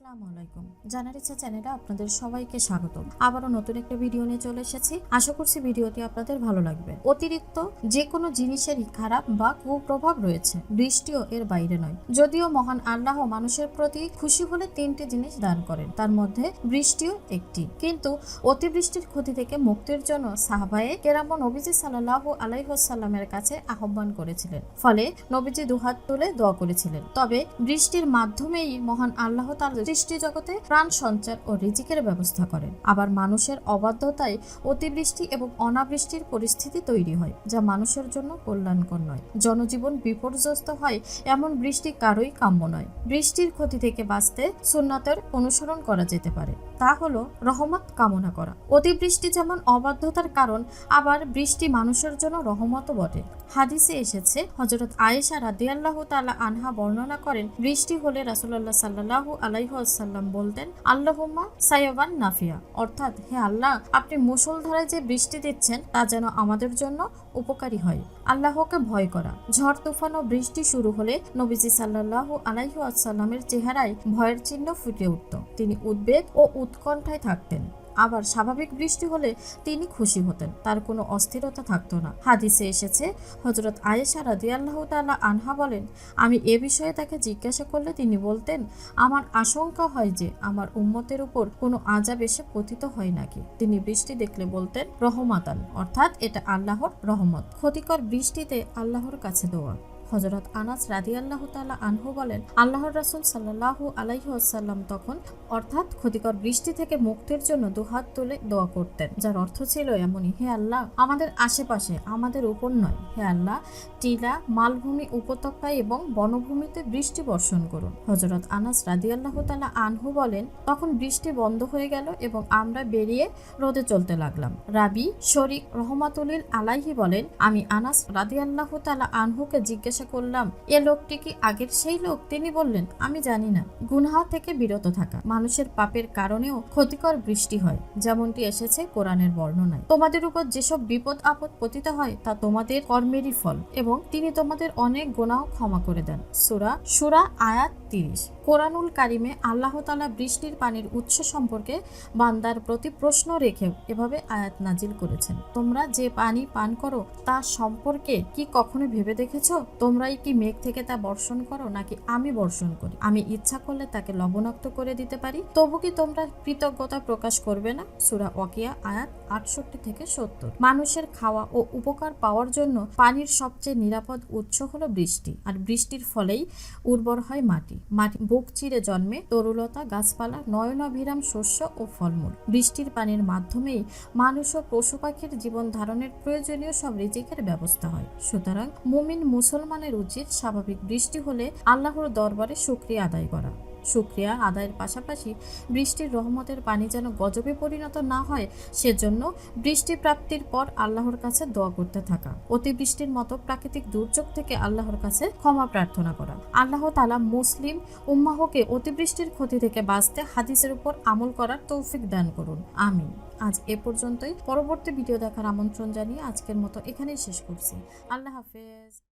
আসসালামু আলাইকুম। জানার ইচ্ছা চ্যানেলে আপনাদের সবাইকে স্বাগত আবারও নতুন একটা ভিডিও নিয়ে চলে এসেছি। আশা করছি ভিডিওটি আপনাদের ভালো লাগবে। অতিরিক্ত যে কোনো জিনিসেরই খারাপ বা কুপ্রভাব রয়েছে। বৃষ্টিও এর বাইরে নয়। যদিও মহান আল্লাহ মানুষের প্রতি খুশি হলে তিনটি জিনিস দান করেন। তার মধ্যে বৃষ্টিও একটি। কিন্তু অতিবৃষ্টির ক্ষতি থেকে মুক্তির জন্য সাহাবায়ে কেরামো নবীজি সাল্লাহ আলাইসাল্লামের কাছে আহ্বান করেছিলেন। ফলে নবীজি দুহাত তুলে দোয়া করেছিলেন। তবে বৃষ্টির মাধ্যমেই মহান আল্লাহ তার সৃষ্টি জগতে প্রাণ সঞ্চার ও রিজিকের ব্যবস্থা করেন। আবার মানুষের অবাধ্যতায় অতিবৃষ্টি এবং অনাবৃষ্টির পরিস্থিতি তৈরি হয়, যা মানুষের জন্য কল্যাণকর নয়। জনজীবন বিপর্যস্ত হয় এমন বৃষ্টি কারোই কাম্য নয়। বৃষ্টির ক্ষতি থেকে বাঁচতে সুন্নাতের অনুসরণ করা যেতে পারে। তা হলো রহমত কামনা করা। অতিবৃষ্টি যেমন অবাধ্যতার কারণ, আবার বৃষ্টি মানুষের জন্য রহমতও বটে। হাদিসে এসেছে হজরত আয়েশা রাদিয়াল্লাহ তালা আনহা বর্ণনা করেন, বৃষ্টি হলে রাসূলুল্লাহ সাল্লাল্লাহু আলাইহি ওয়াসাল্লাম বলতেন, আল্লাহুম্মা সায়াবান নাফিয়া। অর্থাৎ, হে আল্লাহ, আপনি মুষলধারে যে বৃষ্টি দিচ্ছেন, তা যেন আমাদের জন্য উপকারী হয়। আল্লাহকে ভয় করা। ঝড়, তুফান ও বৃষ্টি শুরু হলে নবীজি সাল্লাল্লাহু আলাইহি আসাল্লামের চেহারায় ভয়ের চিহ্ন ফুটে উঠত। তিনি উদ্বেগ ও উৎকণ্ঠায় থাকতেন। আবার স্বাভাবিক বৃষ্টি হলে তিনি খুশি হতেন, তার কোনো অস্থিরতা থাকতো না। হাদিসে এসেছে হজরত আয়েশা রাদিয়াল্লাহ তাআলা আনহা বলেন, আমি এ বিষয়ে তাকে জিজ্ঞাসা করলে তিনি বলতেন, আমার আশঙ্কা হয় যে আমার উম্মতের উপর কোনো আজাব এসে পতিত হয় নাকি। তিনি বৃষ্টি দেখলে বলতেন, রহমাতান। অর্থাৎ এটা আল্লাহর রহমত। ক্ষতিকর বৃষ্টিতে আল্লাহর কাছে দোয়া। হজরত আনাস রাদি আল্লাহ তালা আনহু বলেন, আল্লাহর রাসুল সাল্লাহু আলাইসাল্লাম তখন অর্থাৎ ক্ষতিকর বৃষ্টি থেকে মুক্তির জন্য দুহাত তুলে দোয়া করতেন, যার অর্থ ছিল এমনই, হে আল্লাহ, আমাদের আশেপাশে, আমাদের উপর নয়, হে আল্লাহ, টিলা, মালভূমি উপত্যকায় এবং বনভূমিতে বৃষ্টি বর্ষণ করুন। হজরত আনাস রাদি আল্লাহ তালা আনহু বলেন, তখন বৃষ্টি বন্ধ হয়ে গেল এবং আমরা বেরিয়ে রোদে চলতে লাগলাম। রাবি শরিক রহমাতুলিল আলাইহি বলেন, আমি আনাস রাদি আল্লাহ তালা আনহুকে জিজ্ঞাসা করলাম, এ লোকটি কি আগের সেই লোক? তিনি বললেন, আমি জানি না। গুনহা থেকে বিরত থাকা। মানুষের পাপের কারণেও ক্ষতিকর বৃষ্টি হয়। যেমনটি এসেছে কোরআনের বর্ণনায়। তোমাদের উপর যেসব বিপদ আপদ পতিত হয়, তা তোমাদের কর্মেরই ফল এবং তিনি তোমাদের অনেক গোনাও ক্ষমা করে দেন। সুরা সুরা আয়াত তিরিশ। কোরআনুল কারিমে আল্লাহ তালা বৃষ্টির পানির উৎস সম্পর্কে বান্দার প্রতি প্রশ্ন রেখে এভাবে আয়াত নাজিল করেছেন। তোমরা যে পানি পান করো, তা সম্পর্কে কি কখনো ভেবে দেখেছ? তোমরাই কি মেঘ থেকে তা বর্ষণ করো, নাকি আমি বর্ষণ করি? আমি ইচ্ছা করলে তাকে লবণাক্ত করে দিতে পারি। তবু কি তোমরা কৃতজ্ঞতা প্রকাশ করবে না? সুরা ওয়াকিয়া, আয়াত আটষট্টি থেকে সত্তর। মানুষের খাওয়া ও উপকার পাওয়ার জন্য পানির সবচেয়ে নিরাপদ উৎস হলো বৃষ্টি। আর বৃষ্টির ফলেই উর্বর হয় মাটি। মাটি বুক চিরে জন্মে তরুলতা, গাছপালা, নয়নাভিরাম, শস্য ও ফলমূল। বৃষ্টির পানির মাধ্যমেই মানুষ ও পশু পাখির জীবন ধারণের প্রয়োজনীয় সব রিজিকের ব্যবস্থা হয়। সুতরাং মুমিন মুসলমানের উচিত স্বাভাবিক বৃষ্টি হলে আল্লাহর দরবারে শুক্রিয়া আদায় করা। শুক্রিয়া আদায়ের পাশাপাশি বৃষ্টির রহমতের পানি যেন গজবে পরিণত না হয়, সেজন্য বৃষ্টি প্রাপ্তির পর আল্লাহর কাছে দোয়া করতে থাকা। অতিবৃষ্টির মতো প্রাকৃতিক দুর্যোগ থেকে আল্লাহর কাছে ক্ষমা প্রার্থনা করা। আল্লাহ তালা মুসলিম উম্মাহকে অতিবৃষ্টির ক্ষতি থেকে বাঁচতে হাদিসের উপর আমল করার তৌফিক দান করুন। আমিন। আজ এ পর্যন্তই। পরবর্তী ভিডিও দেখার আমন্ত্রণ জানিয়ে আজকের মতো এখানেই শেষ করছি। আল্লাহ হাফেজ।